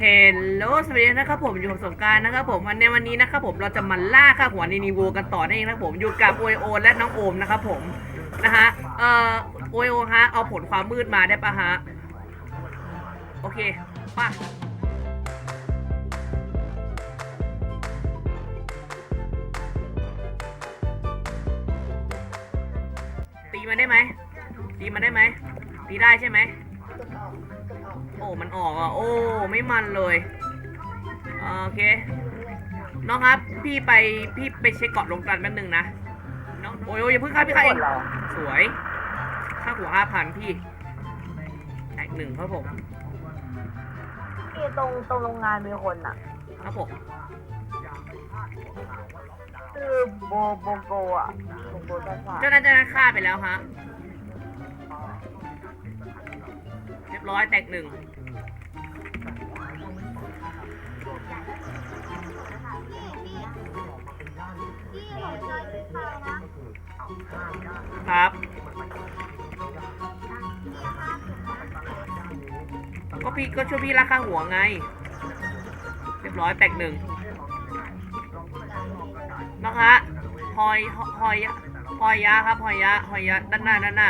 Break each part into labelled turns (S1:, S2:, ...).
S1: เฮลโลสวัสดีนะครับผมอยู่กับสงการนะครับผมวันในวันนี้นะครับผมเราจะมาล่าค่าหัวในนีโวกันต่อนั่นเองนะครับผมอยู่กับโอโอและน้องโอมนะครับผมนะฮะเอ่อโอโอฮะเอาผลความมืดมาได้ปะฮะโอเคป่ะตีมันได้ไหมตีมันได้ไหมตีได้ใช่ไหม โอ้มันออกอะ โอ้ไม่มันเลยโอเค น้องครับพี่ไปพี่ไปเช็คเกาะลงกันแป๊บนึงนะน้องโอ้ยโอ้ยอย่าเพิ่งครับพี่ครับเองสวยค่าหัวห้าพันพี่แตกหนึ่งครับผม
S2: ที่ตรงตรงโรงงานมีคนอะ
S1: ครับผม
S2: คือโบโบโกอะโบโกด้านขวา
S1: เจ้านั้นเจ้านั้นฆ่าไปแล้วฮะ ร้อยแตกหนึ่งครับก็พี่ก็ช่วยพี่รักข้างหัวไง เรียบร้อยแตกหนึ่งน้องฮะหอยหอยหอยยะครับหอยยะหอยยะด้านหน้าด้านหน้า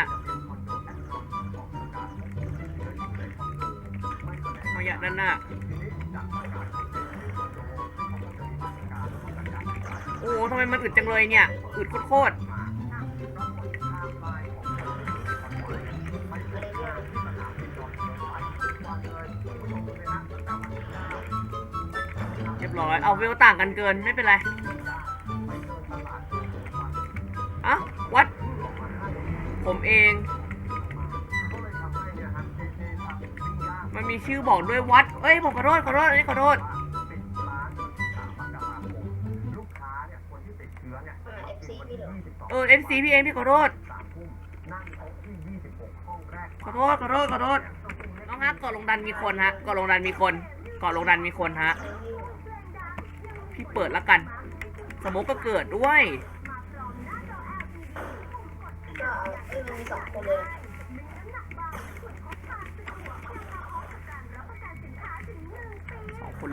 S1: ยยะด้านหน้า โอ้ทำไมมันอึดจังเลยเนี่ย อึดโคตรเรียบร้อย เอาเวลต่างกันเกินไม่เป็นไรอะวัด ผมเอง ชื่อบอกด้วยวัดเอ้ยผมขอโทษขอโทษอันนี้ขอโทษเออ FC พี่เองพี่ขอโทษขอโทษขอโทษขอโทษน้องฮะก่อนลงดันมีคนฮะก่อนลงดันมีคนก่อนลงดันมีคนฮะพี่เปิดแล้วกันสโมกก็เกิดด้วยสองคนเลย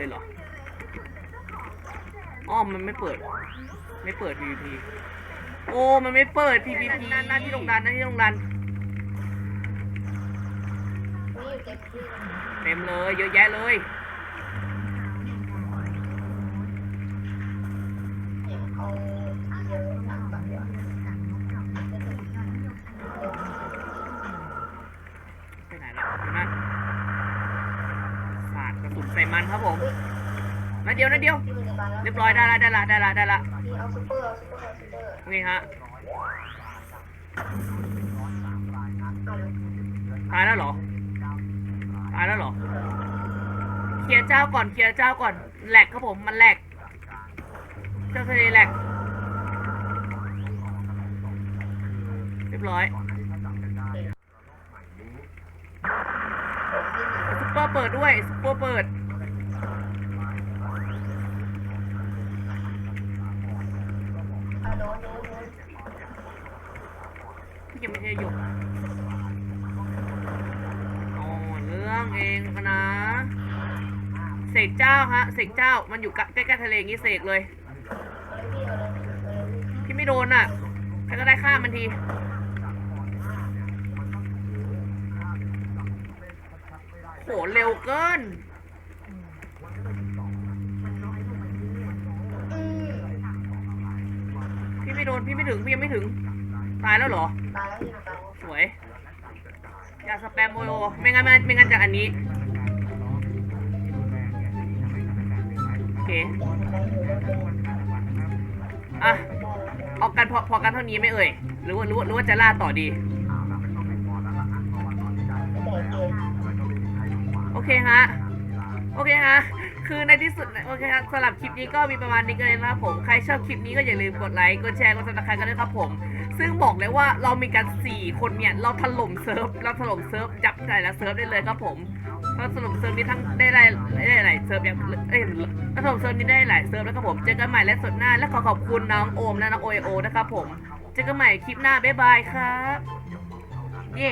S1: เหรออ้อมมันไม่เปิด ไม่เปิด PVP โอ้ มันไม่เปิด PVP หน้าที่ลงดันหน้าที่ลงดันเต็มเลย เยอะแยะเลย ไปไหนแล้วอยู่นั่นสาดกระสุน ใส่มันครับผมนัดเดียวนัดเดียว เรียบร้อยได้ละได้ละได้ละได้ละ
S2: เอาซุปเปอร์เอาซุปเปอร์เอาซุปเปอร์
S1: นี่ฮะตายแล้วเหรอตายแล้วเหรอเคลียร์เจ้าก่อนเคลียร์เจ้าก่อนแหลกครับผมมันแหลกเจ้าทะเลแหลกเรียบร้อยซุปเปอร์เปิดด้วยซุปเปอร์เปิด
S2: อะโดนโดนโดน
S1: พี่ยังไม่ใช่หยกอ๋อเรื่องเองนะเสกเจ้าฮะเสกเจ้ามันอยู่ใกล้ๆทะเลอย่างงี้เสกเลย พี่ไม่โดนอะใครก็ได้ฆ่ามันทีโหเร็วเกิน พี่ไม่ถึงพี่ยังไม่ถึง ตายแล้วเหรอ
S2: ตายแล้วพี่ตาย
S1: สวย อย่าสแปมโอโอไม่งั้นไม่ไม่งั้นจากอันนี้ โอเค อะ เอากันพอพอกันเท่านี้ไม่เอ่ย หรือว่าหรือว่าหรือว่าจะล่าต่อดี โอเคฮะ โอเคฮะ คือในที่สุดโอเคครับสำหรับคลิปนี้ก็มีประมาณนี้กันเลยนะครับผม ใครชอบคลิปนี้ก็อย่าลืมกดไลค์ กดแชร์ กดซับสไครต์กันด้วยครับผม ซึ่งบอกเลยว่าเรามีกัน4คนเนี่ย เราถล่มเซิร์ฟ เราถล่มเซิร์ฟจับแต่ละเซิร์ฟได้เลยครับผมเราถล่มเซิร์ฟนี้ทั้งได้หลายได้หลายเซิร์ฟอย่างเอ้ยเราถล่มเซิร์ฟนี้ได้หลายเซิร์ฟแล้วครับผม เจอกันใหม่และสดหน้า และขอขอบคุณน้องโอมและน้องโอโอนะครับผม เจอกันใหม่คลิปหน้าบ๊ายบายครับ เย้